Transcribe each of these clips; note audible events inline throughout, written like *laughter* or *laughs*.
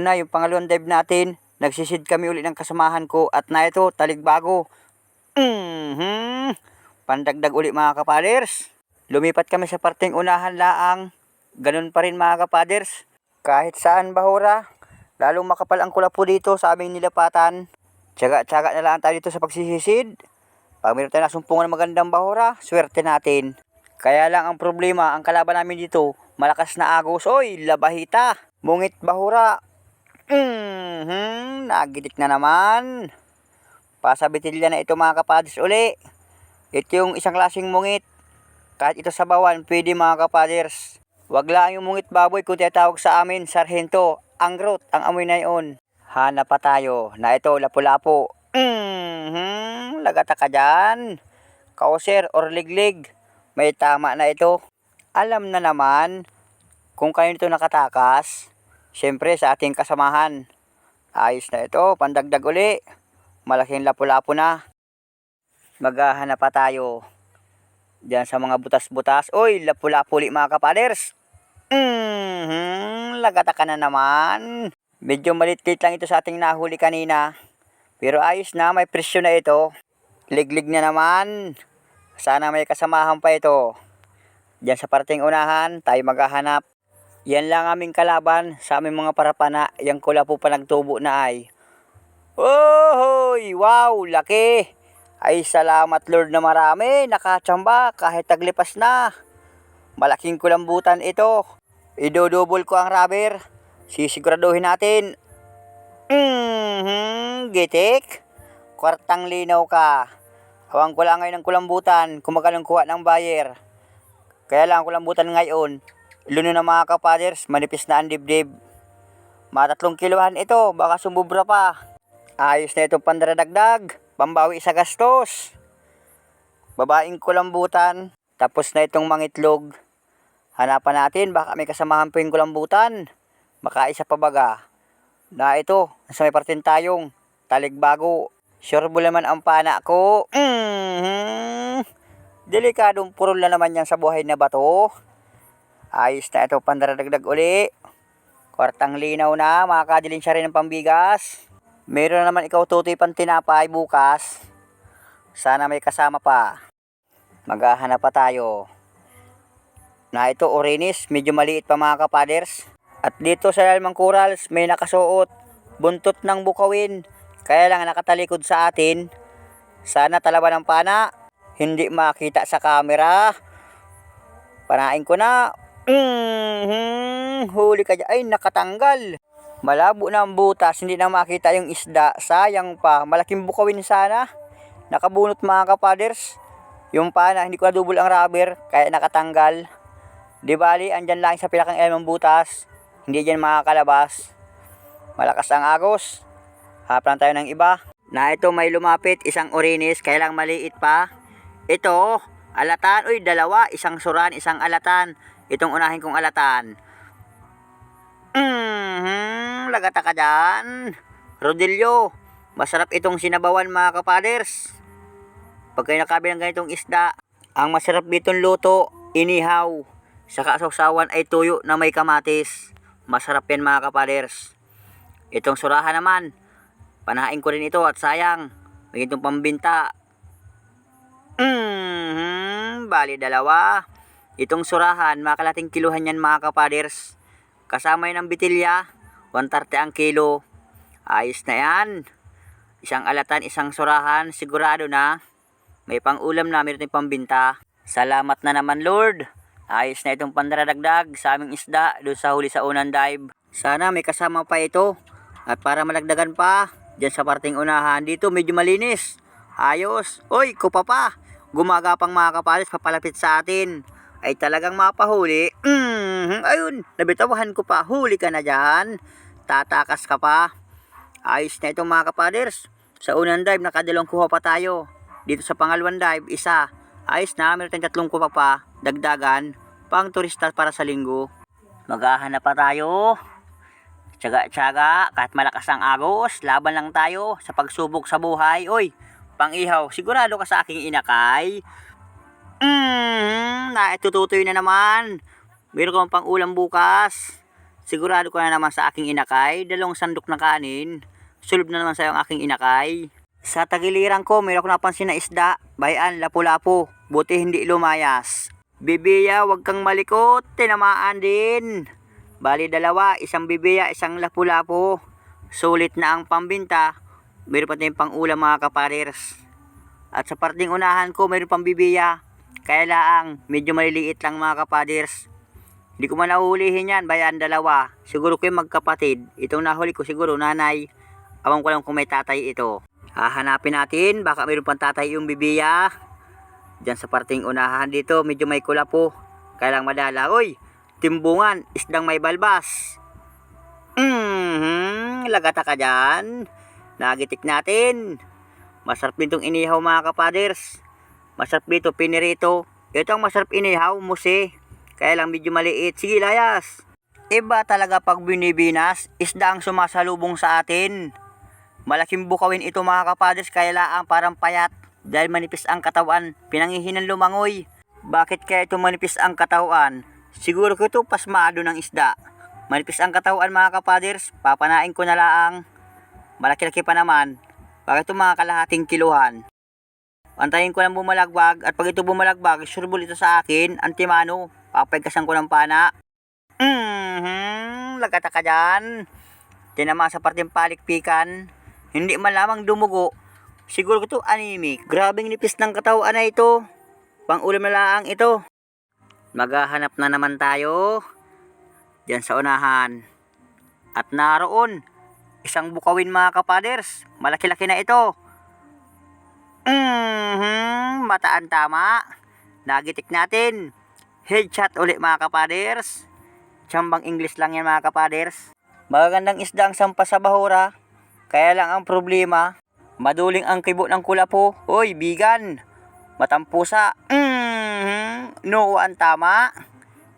Na yung pangalawang dive natin. Nagsisid kami uli ng kasamahan ko at na ito, taligbago. Mhm. Pandagdag uli mga kapaders. Lumipat kami sa parteng unahan laang. Ganun pa rin mga kapaders. Kahit saan bahura. Lalong makapal ang kulapo dito sa aming nilapatan. Tsaga-tsaga na lang tayo dito sa pagsisisid. Pag meron tayo nasumpungan ng magandang bahura, swerte natin. Kaya lang ang problema, ang kalaban namin dito, malakas na agos. Oy, labahita. Mungit bahura. Mhm, nagidik na naman. Pasabitilya na ito mga kapaders uli. Ito yung isang klaseng mungit. Kahit ito sa bawan, pwede mga kapaders. Wag lang yung mungit baboy kung tinatawag sa amin, sarhento. Ang growth, ang amoy na yun. Hanap pa tayo na ito, lapu-lapo. Mhm, lagata ka dyan. Kauser or liglig. May tama na ito. Alam na naman kung kayo nito nakatakas. Siyempre sa ating kasamahan. Ayos na ito, pandagdag uli. Malaking lapu-lapo na. Maghahanap pa tayo. Diyan sa mga butas-butas. Uy, lapu-lapo ulit mga kapaders. Mhm, lagata ka na naman. Medyo malitit lang ito sa ating nahuli kanina. Pero ayos na, may presyo na ito. Liglig na naman. Sana may kasamahan pa ito. Diyan sa parting unahan, tayo maghahanap. Yan lang aming kalaban sa aming mga parapana. Yang kula po pa nagtubo na ay. Ohoy! Wow! Laki! Ay salamat Lord na marami. Nakatsamba kahit taglipas na. Malaking kulambutan ito. Idodouble ko ang rubber. Sisiguraduhin natin. Mhm, gitik. Kwartang linaw ka. Awang ko lang ngayon ng kulambutan kung magkano kuha ng buyer. Kaya lang ang kulambutan ngayon, luno na mga kapaders, manipis na ang dibdib. Mga tatlong kilohan ito, baka sumubra pa. Ayos na itong pandaradagdag, pambawi sa gastos. Babaeng kulambutan, tapos na itong mangitlog. Hanapan natin, baka may kasamahan pa yung kulambutan. Baka isa pa baga. Na ito, nasa may partin tayong taligbago. Sure mo naman ang pana ko. Mhm. Delikadong purol na naman yan sa buhay na bato. Ayos na ito, pandaradagdag uli. Kwartang linaw na, makakadilin siya rin ng pambigas. Meron na naman ikaw tutoy pang tinapay bukas. Sana may kasama pa. Maghahanap pa tayo. Na ito, orinis, medyo maliit pa mga kapaders. At dito sa Lalmang Corals, may nakasuot. Buntot ng bukawin. Kaya lang nakatalikod sa atin. Sana talaban ng pana. Hindi makita sa camera. Panain ko na. Mhm, huli ka dyan. Ay, nakatanggal. Malabo na ang butas, hindi na makita yung isda. Sayang pa, malaking bukawin sana. Nakabunot mga kapaders. Yung pana, hindi ko na double ang rubber, kaya nakatanggal. Di bali, andyan lang sa pilakang elmang butas. Hindi dyan makakalabas. Malakas ang agos. Hanap lang tayo ng iba. Na ito may lumapit, isang orinis, kaya lang maliit pa. Ito, alatan. Uy, dalawa. Isang suran, isang alatan. Itong unahin kong alatan. Mhm, lagata ka dyan. Rodillo, masarap itong sinabawan mga kapaders. Pag kayo nakabi ng ganitong isda, ang masarap ditong luto, inihaw. Sa kasawsawan ay tuyo na may kamatis. Masarap yan mga kapaders. Itong surahan naman, panahain ko rin ito at sayang, may itong pambinta. Mhm, bali dalawa. Itong surahan, makalating kiluhan yan mga kapaders. Kasama yan ng bitilya, 130 ang kilo. Ayos na yan. Isang alatan, isang surahan, sigurado na. May pang-ulam na, tayong pambinta. Salamat na naman Lord. Ayos na itong pandaradagdag sa aming isda doon sa huli sa unang dive. Sana may kasama pa ito. At para malagdagan pa, dyan sa parting unahan, dito medyo malinis. Ayos. Oy, kupa pa. Gumagapang mga kapalis papalapit sa atin. Ay talagang mapahuli. Mm, ayun, nabitawahan ko pa. Huli ka na dyan. Tatakas ka pa. Ayos na itong mga kapaders. Sa unang dive, nakadalawang kuha pa tayo. Dito sa pangalawang dive, isa. Ayos na, meron tayong tatlong kuha pa. Dagdagan. Pang turista para sa linggo. Maghahanap pa tayo. Tsaga-tsaga, kahit malakas ang agos, laban lang tayo sa pagsubok sa buhay. Oy, pang-ihaw, sigurado ka sa aking inakay. Mm, na itututoy na naman. Meron kang pang ulam bukas. Sigurado ka na naman sa aking inakay, dalawang sandok na kanin. Sulub na naman sa'yo ang aking inakay. Sa tagiliran ko, mayroon ko napansin na isda. Bayan, lapu-lapu. Buti hindi lumayas. Bibiya, wag kang malikot. Tinamaan din. Bali dalawa, isang bibiya, isang lapu-lapu. Sulit na ang pambinta. Mayroon pa tayong pang ulam mga kapaders. At sa parting unahan ko, mayroon pang bibiya. Kaya lang, medyo maliliit lang mga kapaders. Hindi ko man nahuhulihin yan, bayan dalawa. Siguro ko yung magkapatid. Itong nahuli ko siguro nanay. Awang ko lang kung may tatay ito. Hahanapin natin, baka mayroon pang tatay yung bibiya. Diyan sa parting unahan dito, medyo may kula po. Kaya lang madala. Uy, timbungan, isdang may balbas. Mhm, lagata ka dyan. Nagitik natin. Masarap din itong inihaw mga kapaders. Masarap dito, pinirito. Ito ang masarap inihaw, musi. Kaya lang medyo maliit. Sige, layas. Iba talaga pag binibinas, isda ang sumasalubong sa atin. Malaking bukawin ito mga kapaders, kaya laang parang payat. Dahil manipis ang katawan, pinangihinan lumangoy. Bakit kaya ito manipis ang katawan? Siguro ko ito pasmado ng isda. Manipis ang katawan mga kapaders, papanain ko na laang. Malaki-laki pa naman. Bakit ito mga kalahating kiluhan? Antayin ko lang bumalagbag at pag ito bumalagbag, surebol ito sa akin, antimano, papagkasan ko ng pana. Mhm, lagata ka dyan. Tinama sa parteng palikpikan. Hindi man lamang dumugo. Siguro ito anemic. Grabing nipis ng katawan na ito. Pang na laang ito. Maghahanap na naman tayo. Diyan sa unahan. At naroon, isang bukawin mga kapaders. Malaki-laki na ito. Mhm, mataan tama. Nagitik natin. Headshot ulit mga kapaders. Tsambang English lang yan mga kapaders. Magagandang isda ang sampa sa bahura. Kaya lang ang problema, maduling ang kibo ng kulapo. Hoy, bigan. Matampusa. Mhm, no ang tama.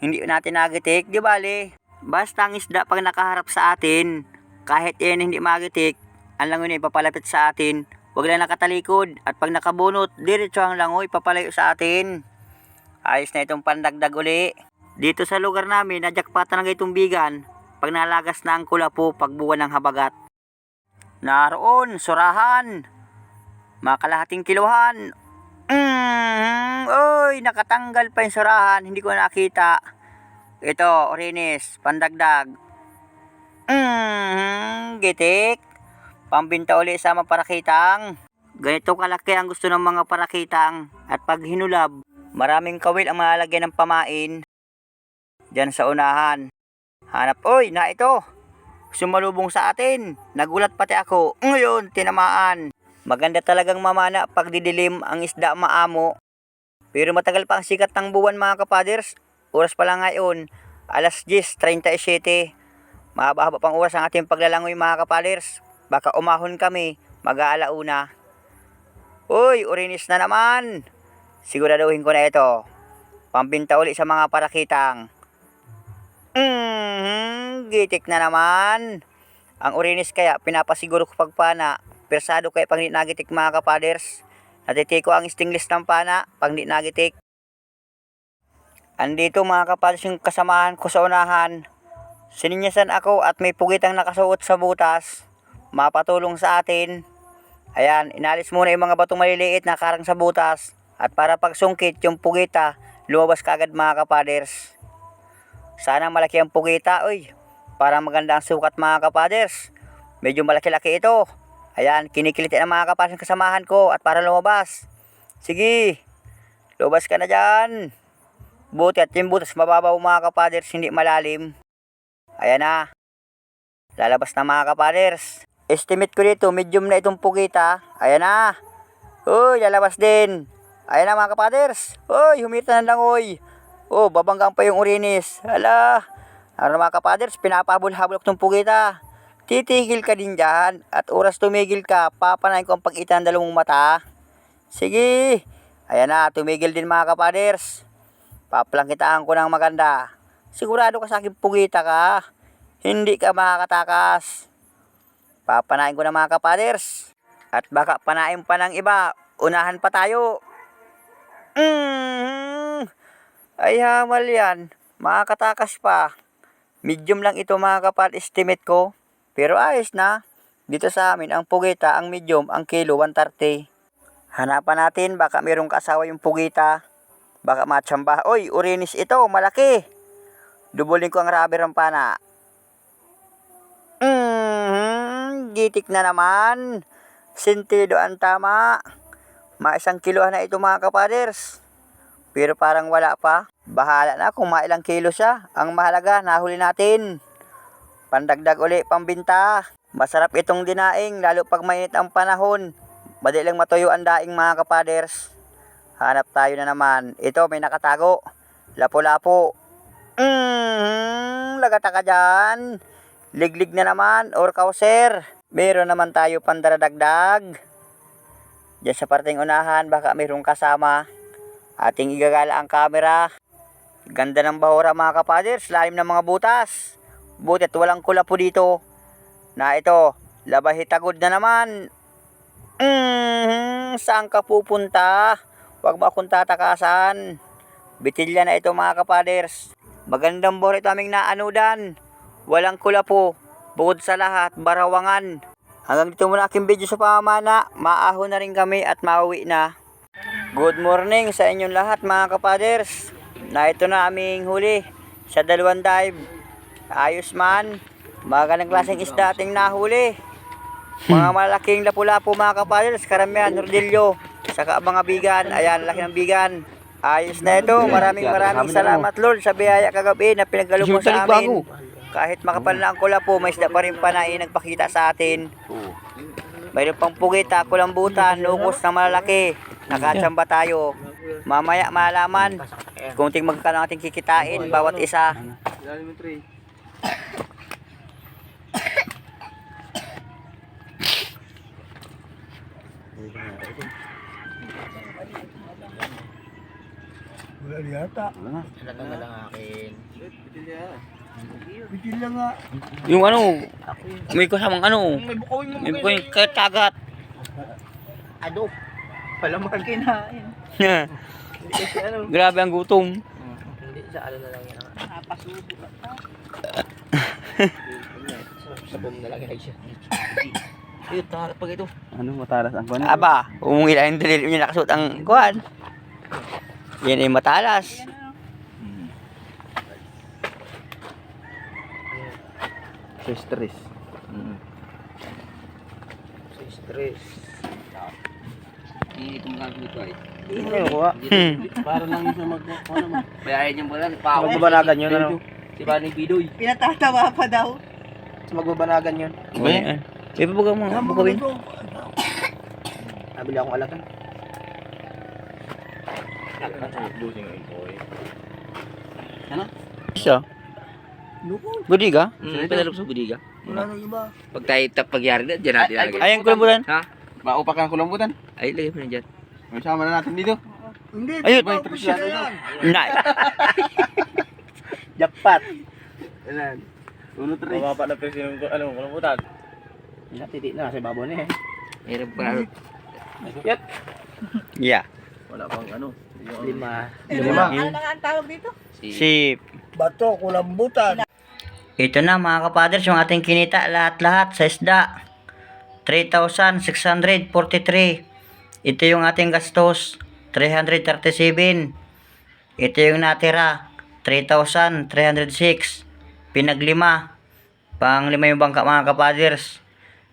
Hindi natin nagitik, di bale. Basta ang isda pag nakaharap sa atin, kahit yan hindi magitik, ang langoy na ipapalapit sa atin, Huwag lang nakatalikod at pag nakabunot, diretso ang langoy papalayo sa atin. Ayos na itong pandagdag uli. Dito sa lugar namin, najakpatan ng itong bigan pag nalagas na ang kulapo pagbuwan ng habagat. Naroon, surahan. Mga kalahating kiluhan. Mm, oy, nakatanggal pa yung surahan, hindi ko nakita. Ito, orinis, pandagdag. Mm, gitik. Pambinta uli sa mga parakitang. Ganito kalaki ang gusto ng mga parakitang at pag hinulab, maraming kawil ang malalagyan ng pamain. Diyan sa unahan. Hanap, oy, na ito. Sumalubong sa atin. Nagulat pati ako. Ngayon, tinamaan. Maganda talagang mamana pag didilim ang isda maamo. Pero matagal pa ang sikat ng buwan mga kapaders. Oras pa lang ngayon. Alas 10.37. Mahaba-haba pang oras ang ating paglalangoy mga kapaders. Baka umahon kami, mag-aalauna. Uy, urinis na naman. Siguraduhin ko na ito. Pambinta uli sa mga parakitang. Mhm, gitik na naman. Ang urinis kaya pinapasiguro ko pagpana. Persado kaya pag nagitik mga kapaders. Natitiko ang stingless ng pana pag nagitik. Andito mga kapaders yung kasamahan ko sa unahan. Sininyasan ako at may pugitang nakasuot sa butas mapatulong sa atin. Ayan, inalis muna yung mga batong maliliit na karang sa butas. At para pagsungkit yung pugita, lumabas kagad mga kapaders. Sana malaki ang pugita, uy. Para maganda ang sukat mga kapaders. Medyo malaki-laki ito. Ayan, kinikilit ang mga kapaders kasamahan ko at para lumabas. Sige, lumabas ka na dyan. Buti at yung butas mababaw mga kapaders, hindi malalim. Ayan na. Lalabas na mga kapaders. Estimate ko dito, medium na itong pugita. Ayan na. Uy, lalabas din. Ayan na mga kapaders. Uy, humita na lang uy. Oh, babanggang pa yung urinis. Hala. Ano mga kapaders, pinapahabol-habol itong pugita. Titigil ka din dyan. At oras tumigil ka, papanayin ko ang pag-ita ng dalawang mata. Sige. Ayan na, tumigil din mga kapaders. Paplangkitaan ko ng maganda. Sigurado ka sa akin pugita ka. Hindi ka makakatakas. Papanain ko na mga kapaders. At baka panain pa ng iba. Unahan pa tayo. Mm, ay hamal yan. Makakatakas pa. Medium lang ito mga kapal estimate ko. Pero ayos na. Dito sa amin, ang pugita, ang medium, ang kilo, 130. Hanapan natin, baka mayroong kasawa yung pugita. Baka matsamba. Oy, urinis ito, malaki. Dubulin ko ang rubber ang pana. Gitik na naman. Sentido ang tama. Ma isang kilohan na ito mga kapaders. Pero parang wala pa. Bahala na kung mailang kilo siya. Ang mahalaga, nahuli natin. Pandagdag uli, pambinta. Masarap itong dinaing, lalo pag mainit ang panahon. Madaling matuyo ang daing mga kapaders. Hanap tayo na naman. Ito, may nakatago. Lapo-lapo. Mm, lagata ka dyan. Liglig na naman, or kauser. Meron naman tayo pandaradagdag. Diyan sa parting unahan, baka mayroong kasama. Ating igagala ang camera. Ganda ng bahura mga kapaders, lalim ng mga butas. Butit walang kula po dito. Na ito, labahitagod na naman. Mm, saan ka pupunta? Huwag mo akong tatakasan. Bitilya na ito mga kapaders. Magandang bahura ito aming naanudan. Walang kula po. Bukod sa lahat, barawangan. Hanggang dito muna aking video sa pamamana. Maahon na rin kami at mauwi na. Good morning sa inyong lahat mga kapaders. Na ito na aming huli sa dalawang dive. Ayos man. Magandang klaseng isda ating nahuli. Mga malaking lapu-lapu mga kapaders. Karamihan, hordilyo. Saka mga bigan. Ayan, laki ng bigan. Ayos na ito. Maraming maraming salamat Lord sa biyaya kagabi na pinagalo mo sa amin. Kahit makapal na ang kula po, may isda pa rin panay nagpakita sa atin. Mayroon pang pugita, kulambutan, lukos na malalaki. Nakatsamba tayo. Mamaya malaman kung ting magkano ating kikitain bawat isa. Wala yata. Talaga na lang akin. Bitil lang nga. Yung ano, may kasamang ano, May bukawin mo may may katagat. Ado. Palaman kinain. Ano. *laughs* Grabe ang gutom. Hindi, sa ano na lang yan. *laughs* Napasubo ka pa. Sa boom na lang yan siya. Ayun, taharap pag ito. Ano matalas ang kuwan? Aba, umungi lang yung dalil niya nakasuot ang kuhan. Yan ay matalas. Sa stress. Sa stress. Hindi itong gagawin ko. Ano kuha? Hmm. Para lang sa mag... Ano mo? Bayarin niyo. Pao. Magbabanagan yun ano? Si Bani Bidoy. Pinatatawa pa daw. Sa magbabanagan yun. Iba yan. May pabaga mo nga, bukawin. Nabili akong alagan. Isa. Budiga? Hmm, pinalok sa budiga. Wala na iba. Pag tayo tap pagyari na, dyan natin lagay. Ay, ang kulambutan. Ha? Maupa ka ng kulambutan. Ay, lagay mo na dyan. May sama na natin dito. Hindi, Ayun. ito pa siya yan. Nay. *laughs* Jackpot. Ilan? Uno, tres. Mababa na presyo ng ano, kulambutan. Yan, titi na. Sa babaw na eh. Meron pa. Yat. Yeah. Wala pang ano. Lima. Lima. Ano na ang tawag dito? Si... Si Bato, kulambutan. Ito na mga kapaders, yung ating kinita lahat-lahat sa isda. 3,643. Ito yung ating gastos. 337. Ito yung natira. 3,306. Pinaglima. Pang lima yung bangka mga kapaders.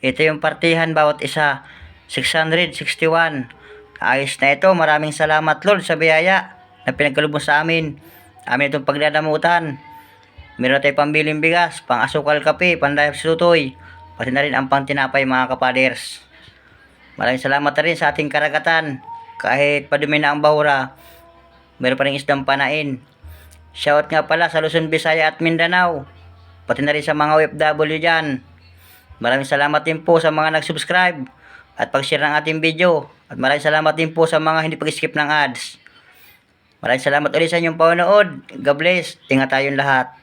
Ito yung partihan bawat isa. 661. Ayos na ito. Maraming salamat Lord sa biyaya na pinagkalubos sa amin. Amin itong pagdadamutan. Meron tayong pambiling bigas, pang asukal kape, pandayap sa tutoy, pati na rin ang pang tinapay mga kapaders. Maraming salamat rin sa ating karagatan. Kahit padumi na ang bahura, meron pa rin isdang panain. Shout nga pala sa Luzon, Visaya at Mindanao. Pati na rin sa mga OFW dyan. Maraming salamat din po sa mga nag-subscribe at pag-share ng ating video. At maraming salamat din po sa mga hindi pag-skip ng ads. Maraming salamat ulit sa inyong panonood. God bless. Ingat tayong lahat.